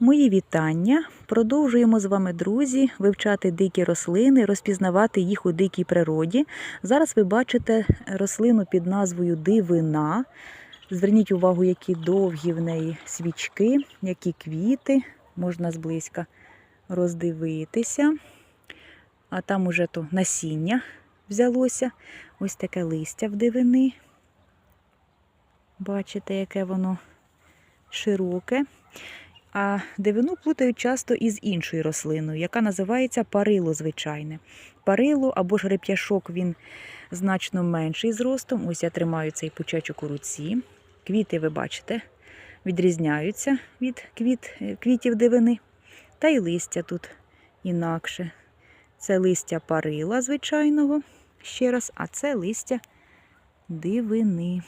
Мої вітання. Продовжуємо з вами, друзі, вивчати дикі рослини, розпізнавати їх у дикій природі. Зараз ви бачите рослину під назвою дивина. Зверніть увагу, які довгі в неї свічки, які квіти, можна зблизька роздивитися. А там уже то насіння взялося. Ось таке листя в дивини. Бачите, яке воно широке. А дивину плутають часто із іншою рослиною, яка називається парило звичайне. Парило або ж реп'яшок він значно менший зростом. Ось я тримаю цей пучечок у руці. Квіти, ви бачите, відрізняються від квіт, е, квітів дивини. Та й листя тут інакше. Це листя парила звичайного, ще раз, а це листя дивини.